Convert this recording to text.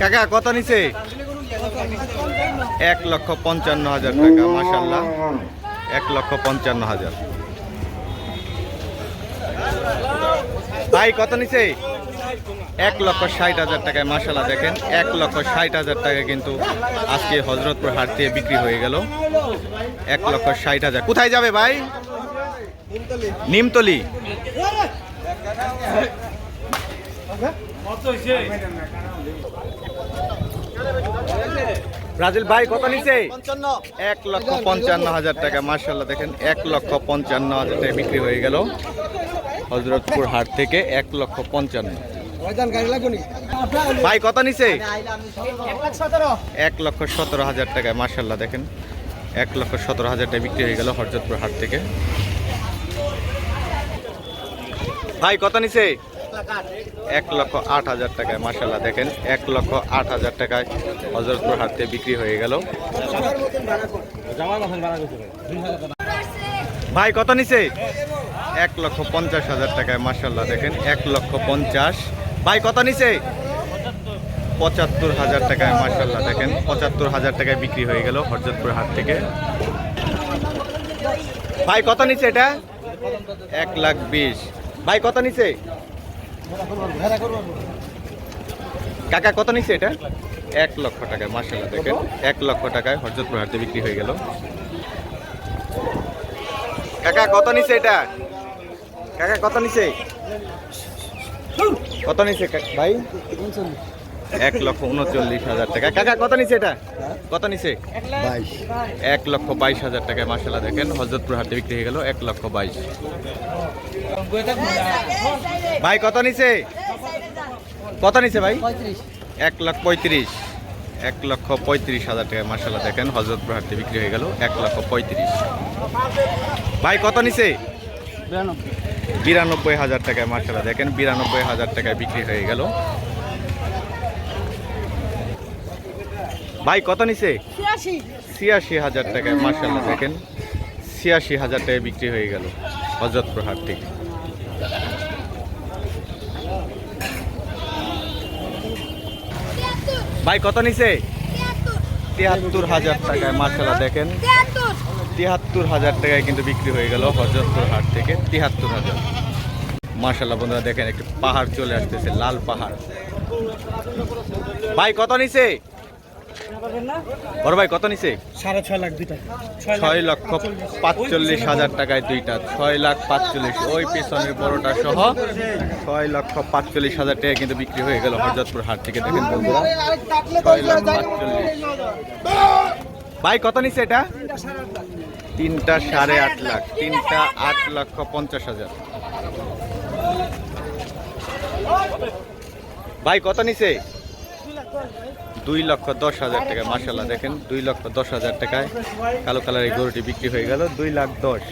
কাকা, কত নিছে? এক লক্ষ পঞ্চান্ন হাজার টাকা মাসাল্লাহ এক লক্ষ পঞ্চান্ন হাজার। ভাই, কত নিছে? এক লক্ষ ষাট হাজার টাকায় মাসাল্লাহ দেখেন। এক লক্ষ ষাট হাজার টাকা কিন্তু আজকে হজরতপুর হাট থেকে বিক্রি হয়ে গেল। এক লক্ষ ষাট হাজার। কোথায় যাবে ভাই? নিমতলি। ব্রাজিল ভাই কত নিছে? এক লক্ষ পঞ্চান্ন হাজার টাকা মার্শাল্লাহ দেখেন এক লক্ষ পঞ্চান্ন হাজার টাকা বিক্রি হয়ে গেল। হজরতপুর হাট থেকে এক লক্ষ পঞ্চান্ন। ভাই কত নিছে? এক লক্ষ সতেরো হাজার টাকা মার্শাল্লাহ দেখেন এক লক্ষ সতেরো হাজার টাকা বিক্রি হয়ে গেল হরজতপুর হাট থেকে। ভাই কত নিছে? এক লক্ষ আট হাজার টাকায় মার্শাল্লাহ দেখেন, এক লক্ষ আট হাজার টাকায় হজরতপুর থেকে বিক্রি হয়ে গেল। ভাই, কত নিছে? এক লক্ষ পঞ্চাশ হাজার টাকায় মার্শাল্লাহ দেখেন, এক লক্ষ পঞ্চাশ। ভাই, কত নিছে? পঁচাত্তর হাজার টাকায় মার্শাল্লাহ দেখেন, পঁচাত্তর হাজার টাকায় বিক্রি হয়ে গেল হরজতপুর হাট থেকে। ভাই, কত নিছে এটা? এক লাখ বিশ। ভাই, কত নিছে? কাকা, কত নিচ্ছে এটা? এক লক্ষ টাকায় মার্শাল্লাহ দেখেন। এক লক্ষ টাকায় হরজতপুর হাটে বিক্রি হয়ে গেল। কাকা, কত নিছে এটা? কাকা, কত নিছে কত নিছে ভাই? এক লক্ষ উনচল্লিশ হাজার টাকা। কাকা কত নিছে এটা? কত নিছে? বাইশ। এক লক্ষ বাইশ হাজার টাকায় মাসালা দেখেন হজরতপুর হাটে বিক্রি হয়ে গেল এক লক্ষ বাইশ। ভাই কত নিছে? কত নিছে ভাই? এক লক্ষ পঁয়ত্রিশ। এক লক্ষ পঁয়ত্রিশ হাজার টাকায় মাসালা দেখেন হজরতপুর হাটে বিক্রি হয়ে গেল এক লক্ষ পঁয়ত্রিশ। ভাই কত নিছে? বিরানব্বই। হাজার টাকায় মাসালা দেখেন বিরানব্বই হাজার টাকায় বিক্রি হয়ে গেল। ভাই কত নিছে? ছিয়াশি। হাজার টাকায় মার্শাল্লাহ দেখেন। ছিয়াশি হাজার টাকায় বিক্রি হয়ে গেল হজরতপুর হাট থেকে ভাই কত নিছে? তিয়াত্তর হাজার টাকায় মার্শাল্লাহ দেখেন। তিয়াত্তর হাজার টাকায় কিন্তু বিক্রি হয়ে গেল হজরতপুর হাট থেকে তিয়াত্তর হাজার। মার্শাল্লাহ বন্ধুরা দেখেন একটি পাহাড় চলে আসতেছে লাল পাহাড়। ভাই কত নিছে? বড় ভাই কত নিছে? সাড়ে ছয় লাখ দুইটা। ছয় লক্ষ পাঁচচল্লিশ হাজার টাকায় দুইটা। ছয় লাখ পাঁচচল্লিশ। ওই পেছনের বড়টা সহ ছয় লক্ষ পাঁচচল্লিশ হাজার টাকা কিন্তু বিক্রি হয়ে গেল হরজতপুর হাট থেকে দেখেন বন্ধুরা। ছয় লাখ পাঁচচল্লিশ। ভাই কত নিছে এটা? তিনটা সাড়ে আট লাখ। তিনটা আট লক্ষ পঞ্চাশ হাজার। ভাই কত নিছে? দুই লক্ষ দশ হাজার টাকা মাসাল্লাহ দেখেন, দুই লক্ষ দশ হাজার টাকায় কালো কালারের গরুটি বিক্রি হয়ে গেল, দুই লাখ দশ।